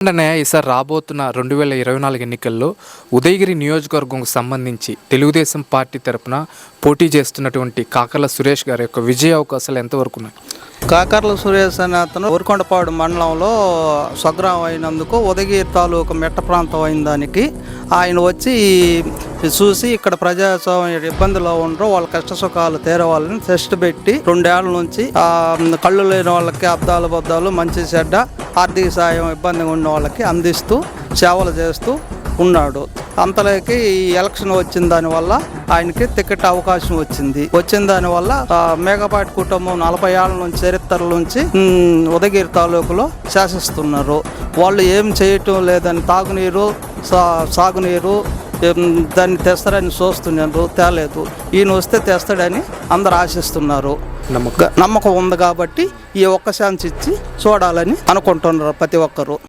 వెంటనే ఈసారి రాబోతున్న రెండు వేల ఇరవై నాలుగు ఎన్నికల్లో ఉదయగిరి నియోజకవర్గంకు సంబంధించి తెలుగుదేశం పార్టీ తరపున పోటీ చేస్తున్నటువంటి కాకర్ల సురేష్ గారి యొక్క విజయ అవకాశాలు ఎంతవరకు ఉన్నాయి? కాకర్ల సురేష్ అనే అతను ఊరికొండపాడు మండలంలో స్వగ్రామం అయినందుకు ఉదగిరి తాలూకు మెట్ట ప్రాంతం అయిన దానికి ఆయన వచ్చి చూసి ఇక్కడ ప్రజాస్వామ్య ఇబ్బందులు ఉండరు వాళ్ళ కష్ట సుఖాలు తీరవాలని టెస్ట్ పెట్టి రెండేళ్ళ నుంచి కళ్ళు లేని వాళ్ళకి అబ్దాలు బద్దాలు మంచి చెడ్డ ఆర్థిక సాయం ఇబ్బందిగా ఉన్న వాళ్ళకి అందిస్తూ సేవలు చేస్తూ ఉన్నాడు. అంతలోకి ఈ ఎలక్షన్ వచ్చిన దానివల్ల ఆయనకి టికెట్ అవకాశం వచ్చింది. వచ్చిన దానివల్ల మేఘపాటి కుటుంబం నలభై ఏళ్ళ నుంచి చరిత్ర నుంచి ఉదగిరి ఉదయగిరి తాలూకులో శాసిస్తున్నారు. వాళ్ళు ఏం చేయటం లేదని తాగునీరు సా సాగునీరు దాన్ని తెస్తారని చూస్తున్నారు తేలేదు. ఈయన వస్తే తెస్తాడని అందరు ఆశిస్తున్నారు. నమ్మకం ఉంది కాబట్టి ఈ ఒక్క ఛాన్స్ ఇచ్చి చూడాలని అనుకుంటున్నారు ప్రతి ఒక్కరు.